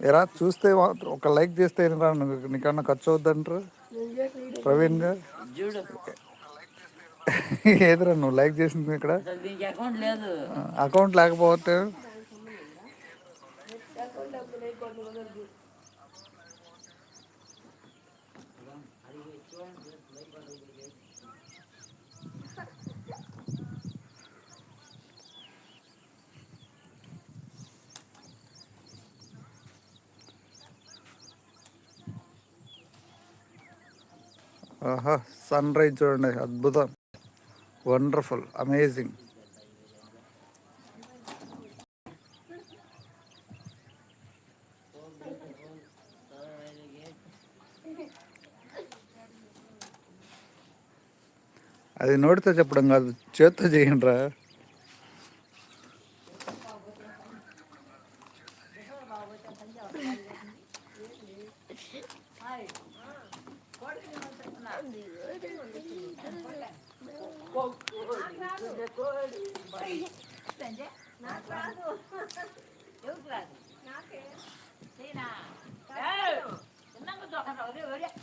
ఎరా చూస్తే ఒక లైక్ చేస్తే నీకన్నా ఖర్చు అవుద్దంటారు? ప్రవీణ్గా చూడు. ఏదిరా నువ్వు లైక్ చేసింది ఇక్కడ? అకౌంట్ లేకపోతే? ఆహా సన్ రైజ్ చూడండి అద్భుతం. Wonderful amazing. అది నోటితో చెప్పడం కాదు చేత్తో చేయండి రా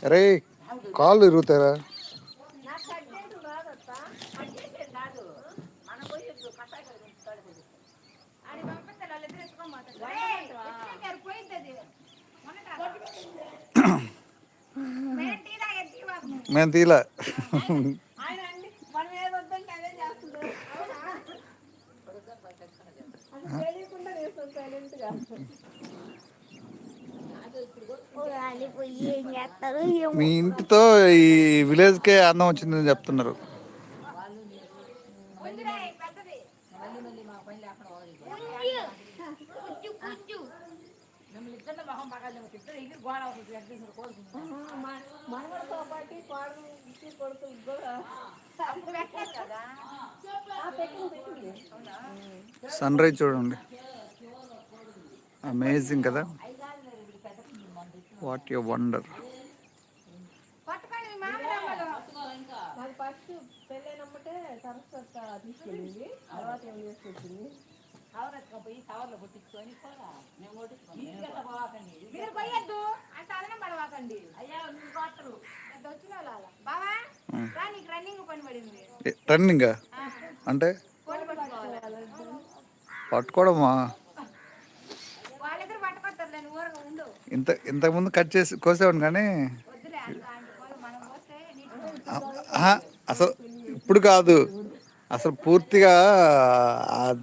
అరే కాళ్ళు ఇరుగుతారా మేము తీలా. మీ ఇంటితో ఈ విలేజ్కే అందం వచ్చిందని చెప్తున్నారు. మనవడితో పాటు పాడు ఇంటి కొడుకులు కూడా ఆ, పెట్టింది పెట్టింది. సన్ రైజ్ చూడండి. అమేజింగ్ కదా. వాట్ యు వండర్ నాకు ఫస్ట్ పెళ్ళైనమ్మటే సరస్వత తీసుకెళ్ళింది. తర్వాత ఏం చేసుకొచ్చింది మీరు. పోయొద్దు. అంత అదనం పడవాకండి. అయ్యా నువ్వు కొట్టరు ఎంత వచ్చిన వాళ్ళ బావా రా నీకు రన్నింగ్ పని పడింది. రన్నింగ్ అంటే? పట్టుకోవడమా? ఇంత ఇంతకుముందు కట్ చేసి కోసేవాడిని కానీ? అసలు ఇప్పుడు కాదు. అసలు పూర్తిగా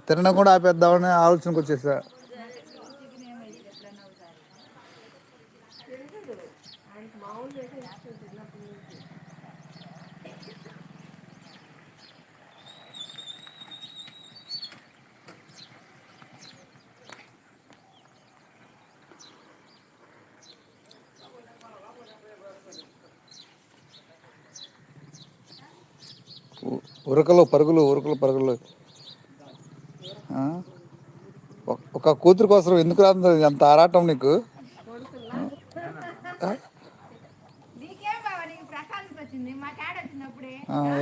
తినడం కూడా ఆపేద్దామని ఆలోచనకు వచ్చేసా ఉరకలు పరుగులు ఉరకలు పరుగులు. ఒక కూతురు కోసం ఎందుకు రాదు? అంత ఆరాటం నీకు?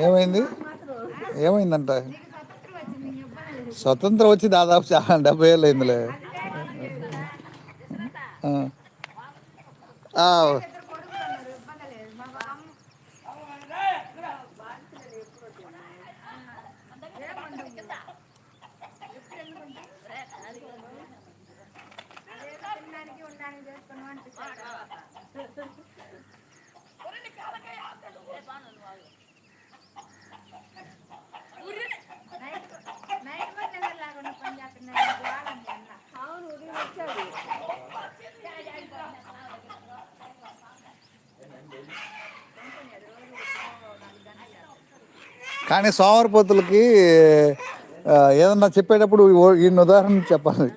ఏమైంది? ఏమైందంట? స్వతంత్రం వచ్చి దాదాపు చాలా డెబ్బై ఏళ్ళు అయిందిలే. కానీ సోమరిపోతులకి ఏదన్నా చెప్పేటప్పుడు ఈ ఈయన ఉదాహరణ చెప్పాలి.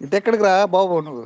ఇటు ఎక్కడికి రా బాబు నువ్వు?